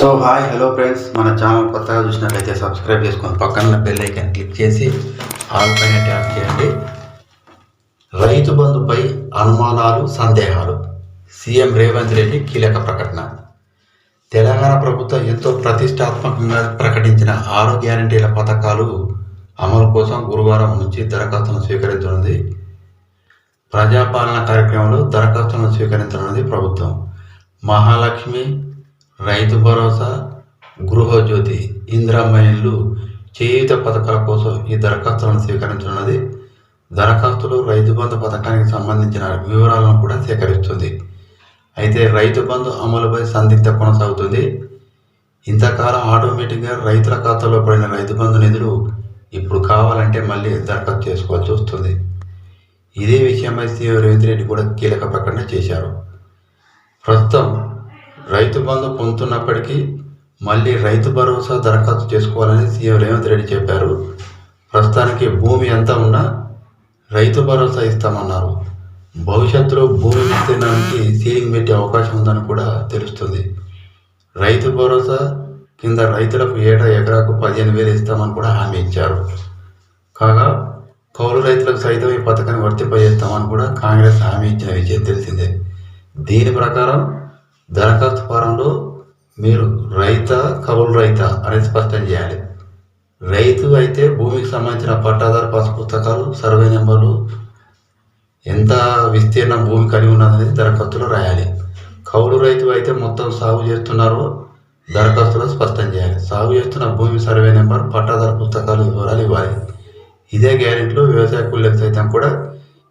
So hi hello friends మన channel కొత్తగా చూసినట్లయితే సబ్స్క్రైబ్ చేసుకొని పక్కన బెల్ ఐకాన్ క్లిక్ చేసి ఆల్ పైన ట్యాప్ చేయండి. రైతు బంధుపై అనుమానాలు సందేహాలు. సీఎం రేవంత్ రెడ్డి కీలక ప్రకటన. తెలంగాణ ప్రభుత్వం ఎంతో ప్రతిష్టాత్మకంగా ప్రకటించిన ఆరు గ్యారంటీల పథకాలు అమలు కోసం గురువారం నుంచి దరఖాస్తును స్వీకరించనుంది. ప్రజాపాలన కార్యక్రమంలో దరఖాస్తులను స్వీకరించనున్నది ప్రభుత్వం. మహాలక్ష్మి రైతు భరోసా గృహజ్యోతి ఇందిరమ్మ ఇల్లు చేయూత పథకాల కోసం ఈ దరఖాస్తులను స్వీకరించనున్నది. దరఖాస్తులు రైతు బంధు పథకానికి సంబంధించిన వివరాలను కూడా సేకరిస్తుంది. అయితే రైతు బంధు అమలుపై సందిగ్ధ కొనసాగుతుంది. ఇంతకాలం ఆటోమేటిక్గా రైతుల ఖాతాలో పడిన రైతు బంధు నిధులు ఇప్పుడు కావాలంటే మళ్ళీ దరఖాస్తు చేసుకోవాల్సి వస్తుంది. ఇదే విషయమై సీఎం రేవంత్ రెడ్డి కూడా కీలక ప్రకటన చేశారు. ప్రస్తుతం రైతు బంధు పొందుతున్నప్పటికీ మళ్ళీ రైతు భరోసా దరఖాస్తు చేసుకోవాలని సీఎం రేవంత్ రెడ్డి చెప్పారు. ప్రస్తుతానికి భూమి ఎంత ఉన్నా రైతు భరోసా ఇస్తామన్నారు. భవిష్యత్తులో భూమి విస్తీర్ణానికి సీలింగ్ పెట్టే అవకాశం ఉందని కూడా తెలుస్తుంది. రైతు భరోసా కింద రైతులకు ఏటా ఎకరాకు పదిహేను వేలు ఇస్తామని కూడా హామీ ఇచ్చారు. కాగా కౌలు రైతులకు సైతం ఈ పథకాన్ని వర్తింపజేస్తామని కూడా కాంగ్రెస్ హామీ ఇచ్చిన విషయం తెలిసిందే. దీని ప్రకారం దరఖాస్తు ఫారంలో మీరు రైత కౌలు రైత అనేది స్పష్టం చేయాలి. రైతు అయితే భూమికి సంబంధించిన పట్టాదారు పాసు పుస్తకాలు సర్వే నెంబర్లు ఎంత విస్తీర్ణం భూమి కలిగి ఉన్నదనేది దరఖాస్తులో రాయాలి. కౌలు రైతు అయితే మొత్తం సాగు చేస్తున్నారో దరఖాస్తులో స్పష్టం చేయాలి. సాగు చేస్తున్న భూమి సర్వే నెంబర్ పట్టాదారు పుస్తకాలు వివరాలు ఇవ్వాలి. ఇదే గ్యారెంటీలో వ్యవసాయ కూలీలకు సైతం కూడా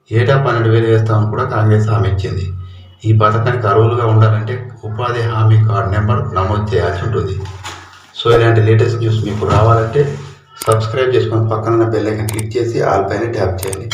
ఏటా పన్నెండు వేలు వేస్తామని కూడా కాంగ్రెస్ హామీ ఇచ్చింది. ఈ పథకానికి అర్హులుగా ఉండాలంటే ఉపాధి హామీ కార్డు నెంబర్ నమోదు చేయాల్సి ఉంటుంది. సో ఇలాంటి లేటెస్ట్ న్యూస్ మీకు రావాలంటే సబ్స్క్రైబ్ చేసుకొని పక్కన బెల్ ఐకన్ క్లిక్ చేసి ఆల్ పైన ట్యాప్ చేయండి.